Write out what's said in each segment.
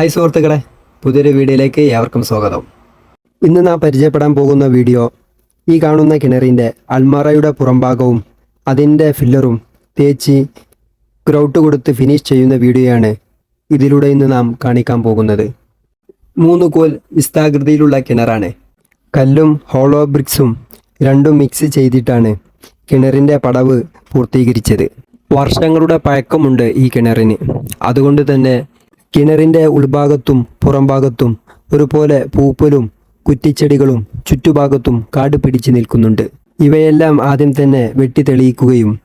Hi സുഹൃത്തുക്കളെ പുതിയൊരു വീഡിയോയിലേക്ക് ഏവർക്കും സ്വാഗതം. ഇന്ന് നാം പരിചയപ്പെടാൻ പോകുന്ന വീഡിയോ ഈ കാണുന്ന കിണറിന്റെ അൽമാറയുടെ പുറംഭാഗവും അതിന്റെ ഫില്ലറും തേച്ച് ഗ്രൗട്ട് കൊടുത്ത് ഫിനിഷ് ചെയ്യുന്ന വീഡിയോയാണ് ഇതിലൂടെ ഇന്ന് നാം കാണിക്കാൻ പോകുന്നത്. മൂന്ന് കോൽ വിസ്താകൃതിയിലുള്ള കിണറാണ്. കല്ലും ഹോളോ ബ്രിക്സും രണ്ടും മിക്സ് ചെയ്തിട്ടാണ് കിണറിന്റെ പടവ് പൂർത്തീകരിച്ചത്. വർഷങ്ങളുടെ പഴക്കമുണ്ട് ഈ കിണറിന്. അതുകൊണ്ട് തന്നെ കിണറിന്റെ ഉൾഭാഗത്തും പുറംഭാഗത്തും ഒരുപോലെ പൂപ്പലും കുറ്റിച്ചെടികളും ചുറ്റുഭാഗത്തും കാട് പിടിച്ചു നിൽക്കുന്നുണ്ട്. ഇവയെല്ലാം ആദ്യം തന്നെ വെട്ടി തെളിയിക്കുകയും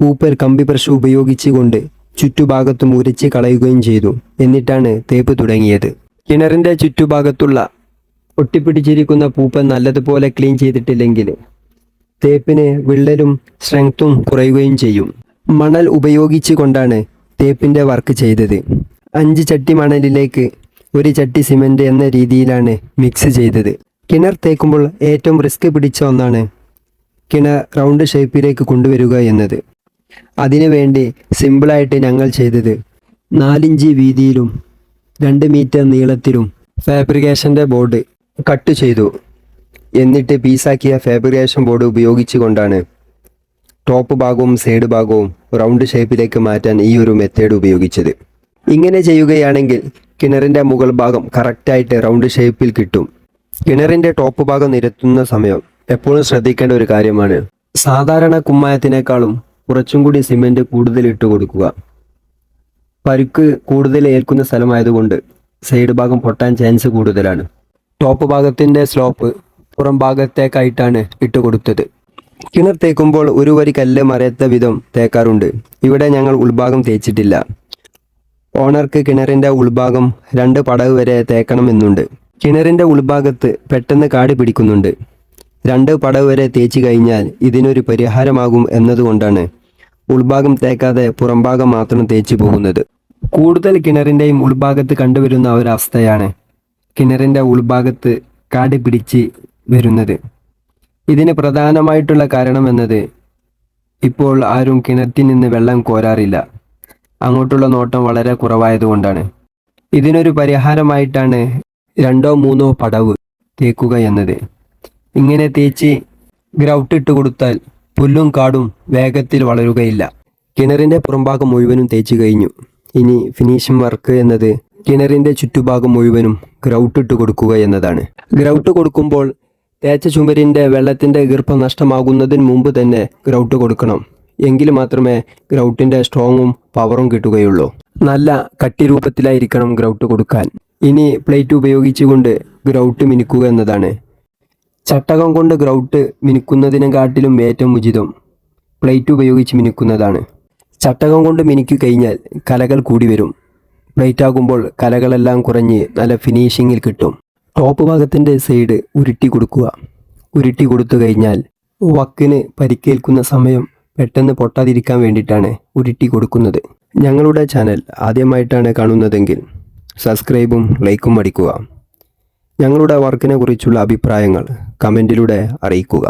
പൂപ്പൽ കമ്പി ബ്രഷ് ഉപയോഗിച്ചുകൊണ്ട് ചുറ്റുഭാഗത്തും ഉരച്ച് കളയുകയും ചെയ്തു. എന്നിട്ടാണ് തേപ്പ് തുടങ്ങിയത്. കിണറിന്റെ ചുറ്റുഭാഗത്തുള്ള ഒട്ടിപ്പിടിച്ചിരിക്കുന്ന പൂപ്പൽ നല്ലതുപോലെ ക്ലീൻ ചെയ്തിട്ടില്ലെങ്കിൽ തേപ്പിന് വിള്ളലും സ്ട്രെങ്ത്തും കുറയുകയും ചെയ്യും. മണൽ ഉപയോഗിച്ചു കൊണ്ടാണ് തേപ്പിന്റെ വർക്ക് ചെയ്തത്. അഞ്ച് ചട്ടി മണലിലേക്ക് ഒരു ചട്ടി സിമന്റ് എന്ന രീതിയിലാണ് മിക്സ് ചെയ്തത്. കിണർ തേക്കുമ്പോൾ ഏറ്റവും റിസ്ക് പിടിച്ച ഒന്നാണ് കിണർ റൗണ്ട് ഷേപ്പിലേക്ക് കൊണ്ടുവരിക എന്നത്. അതിനുവേണ്ടി സിമ്പിളായിട്ട് ഞങ്ങൾ ചെയ്തത് നാലിഞ്ച് വീതിയിലും രണ്ട് മീറ്റർ നീളത്തിലും ഫാബ്രിക്കേഷന്റെ ബോർഡ് കട്ട് ചെയ്തു. എന്നിട്ട് പീസാക്കിയ ഫാബ്രിക്കേഷൻ ബോർഡ് ഉപയോഗിച്ചുകൊണ്ടാണ് ടോപ്പ് ഭാഗവും സൈഡ് ഭാഗവും റൗണ്ട് ഷേപ്പിലേക്ക് മാറ്റാൻ ഈ ഒരു മെത്തേഡ് ഉപയോഗിച്ചത്. ഇങ്ങനെ ചെയ്യുകയാണെങ്കിൽ കിണറിന്റെ മുകൾ ഭാഗം കറക്റ്റായിട്ട് റൗണ്ട് ഷേപ്പിൽ കിട്ടും. കിണറിന്റെ ടോപ്പ് ഭാഗം നിരത്തുന്ന സമയം എപ്പോഴും ശ്രദ്ധിക്കേണ്ട ഒരു കാര്യമാണ്. സാധാരണ കുമ്മായത്തിനേക്കാളും കുറച്ചും കൂടി സിമെന്റ് കൂടുതൽ ഇട്ട് കൊടുക്കുക. പരുക്ക് കൂടുതൽ ഏൽക്കുന്ന സ്ഥലമായതുകൊണ്ട് സൈഡ് ഭാഗം പൊട്ടാൻ ചാൻസ് കൂടുതലാണ്. ടോപ്പ് ഭാഗത്തിന്റെ സ്ലോപ്പ് പുറം ഭാഗത്തേക്കായിട്ടാണ് ഇട്ട് കൊടുത്തത്. കിണർ തേക്കുമ്പോൾ ഒരു വരി കല്ല് മറയത്ത വിധം തേക്കാറുണ്ട്. ഇവിടെ ഞങ്ങൾ ഉൾഭാഗം തേച്ചിട്ടില്ല. ഓണർക്ക് കിണറിന്റെ ഉൾഭാഗം രണ്ട് പടവ് വരെ തേക്കണമെന്നുണ്ട് കിണറിന്റെ ഉൾഭാഗത്ത് പെട്ടെന്ന് കാടി പിടിക്കുന്നുണ്ട്. രണ്ട് പടവ് വരെ തേച്ചു കഴിഞ്ഞാൽ ഇതിനൊരു പരിഹാരമാകും എന്നതുകൊണ്ടാണ് ഉൾഭാഗം തേക്കാതെ പുറംഭാഗം മാത്രം തേച്ചു പോകുന്നത്. കൂടുതൽ കിണറിന്റെയും ഉൾഭാഗത്ത് കണ്ടുവരുന്ന ഒരവസ്ഥയാണ് കിണറിന്റെ ഉൾഭാഗത്ത് കാടി പിടിച്ച് വരുന്നത്. ഇതിന് പ്രധാനമായിട്ടുള്ള കാരണം എന്നത് ഇപ്പോൾ ആരും കിണറ്റിൽ നിന്ന് വെള്ളം കോരാറില്ല. അങ്ങോട്ടുള്ള നോട്ടം വളരെ കുറവായതുകൊണ്ടാണ്. ഇതിനൊരു പരിഹാരമായിട്ടാണ് രണ്ടോ മൂന്നോ പടവ് തേക്കുക എന്നത്. ഇങ്ങനെ തേച്ച് ഗ്രൗട്ട് ഇട്ട് കൊടുത്താൽ പുല്ലും കാടും വേഗത്തിൽ വളരുകയില്ല. കിണറിന്റെ പുറംഭാഗം മുഴുവനും തേച്ച് കഴിഞ്ഞു. ഇനി ഫിനിഷിംഗ് വർക്ക് എന്നത് കിണറിന്റെ ചുറ്റുഭാഗം മുഴുവനും ഗ്രൗട്ട് ഇട്ട് കൊടുക്കുക എന്നതാണ്. ഗ്രൗട്ട് കൊടുക്കുമ്പോൾ തേച്ച ചുമരിന്റെ വെള്ളത്തിന്റെ ഈർപ്പം നഷ്ടമാകുന്നതിന് മുമ്പ് തന്നെ ഗ്രൗട്ട് കൊടുക്കണം. എങ്കിൽ മാത്രമേ ഗ്രൗട്ടിന്റെ സ്ട്രോങ്ങും പവറും കിട്ടുകയുള്ളൂ. നല്ല കട്ടി രൂപത്തിലായിരിക്കണം ഗ്രൗട്ട് കൊടുക്കാൻ. ഇനി പ്ലേറ്റ് ഉപയോഗിച്ചുകൊണ്ട് ഗ്രൗട്ട് മിനുക്കുക എന്നതാണ്. ചട്ടകം കൊണ്ട് ഗ്രൗട്ട് മിനുക്കുന്നതിനെക്കാട്ടിലും ഏറ്റവും ഉചിതം പ്ലേറ്റ് ഉപയോഗിച്ച് മിനുക്കുന്നതാണ്. ചട്ടകം കൊണ്ട് മിനുക്കി കഴിഞ്ഞാൽ കലകൾ കൂടി വരും. പ്ലേറ്റ് ആകുമ്പോൾ കലകളെല്ലാം കുറഞ്ഞ് നല്ല ഫിനിഷിങ്ങിൽ കിട്ടും. ടോപ്പ് ഭാഗത്തിന്റെ സൈഡ് ഉരുട്ടി കൊടുക്കുക. ഉരുട്ടി കൊടുത്തു കഴിഞ്ഞാൽ വക്കിന് പരിക്കേൽക്കുന്ന സമയം പെട്ടെന്ന് പൊട്ടാതിരിക്കാൻ വേണ്ടിയിട്ടാണ് ഉരുട്ടി കൊടുക്കുന്നത്. ഞങ്ങളുടെ ചാനൽ ആദ്യമായിട്ടാണ് കാണുന്നതെങ്കിൽ സബ്സ്ക്രൈബും ലൈക്കും അടിക്കുക. ഞങ്ങളുടെ വർക്കിനെ കുറിച്ചുള്ള അഭിപ്രായങ്ങൾ കമന്റിലൂടെ അറിയിക്കുക.